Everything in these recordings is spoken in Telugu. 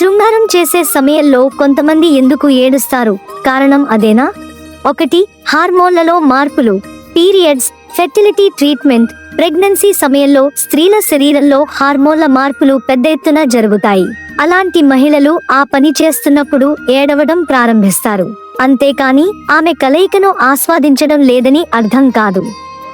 శృంగారం చేసే సమయంలో కొంతమంది ఎందుకు ఏడుస్తారు? కారణం అదేనా? ఒకటి హార్మోన్లలో మార్పులు. Periods fertility treatment. ప్రెగ్నెన్సీ సమయంలో స్త్రీల శరీరంలో హార్మోన్ల మార్పులు పెద్ద ఎత్తున జరుగుతాయి. అలాంటి మహిళలు ఆ పని చేస్తున్నప్పుడు ఏడవడం ప్రారంభిస్తారు. అంతేకాని ఆమె కలయికను ఆస్వాదించడం లేదని అర్థం కాదు.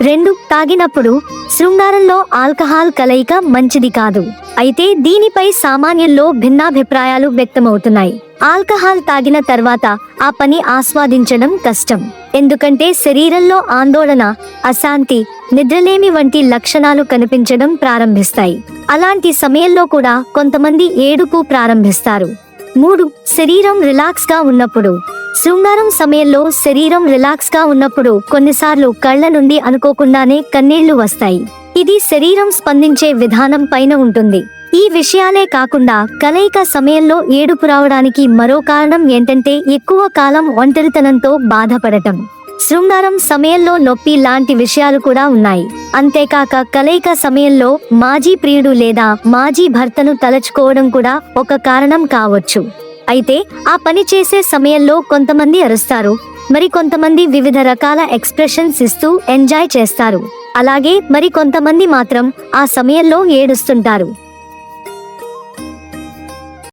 రెండు తాగినప్పుడు శృంగారంలో ఆల్కహాల్ కలయిక మంచిది కాదు. అయితే దీనిపై సామాన్యంలో భిన్నాభిప్రాయాలు వ్యక్తమవుతున్నాయి. ఆల్కహాల్ తాగిన తర్వాత ఆ పని ఆస్వాదించడం కష్టం. ఎందుకంటే శరీరంలో ఆందోళన అశాంతి నిద్రలేమి వంటి లక్షణాలు కనిపించడం ప్రారంభిస్తాయి. అలాంటి సమయంలో కూడా కొంతమంది ఏడుపు ప్రారంభిస్తారు. మూడు శరీరం రిలాక్స్గా ఉన్నప్పుడు. శృంగారం సమయంలో శరీరం రిలాక్స్గా ఉన్నప్పుడు కొన్నిసార్లు కళ్ళ నుండి అనుకోకుండానే కన్నీళ్ళు వస్తాయి. ఇది శరీరం స్పందించే విధానం పైన ఉంటుంది. ఈ విషయాలే కాకుండా కలయిక సమయంలో ఏడుపు రావడానికి మరో కారణం ఏంటంటే ఎక్కువ కాలం ఒంటరితనంతో బాధపడటం. శృంగారం సమయంలో నొప్పి లాంటి విషయాలు కూడా ఉన్నాయి. అంతేకాక కలయిక సమయంలో మాజీ ప్రియుడు లేదా మాజీ భర్తను తలచుకోవడం కూడా ఒక కారణం కావచ్చు. అయితే ఆ పని చేసే సమయంలో కొంతమంది అరుస్తారు. మరి కొంతమంది వివిధ రకాల ఎక్స్ప్రెషన్స్ ఇస్తూ ఎంజాయ్ చేస్తారు. అలాగే మరి కొంతమంది మాత్రం ఆ సమయంలో ఏడుస్తుంటారు.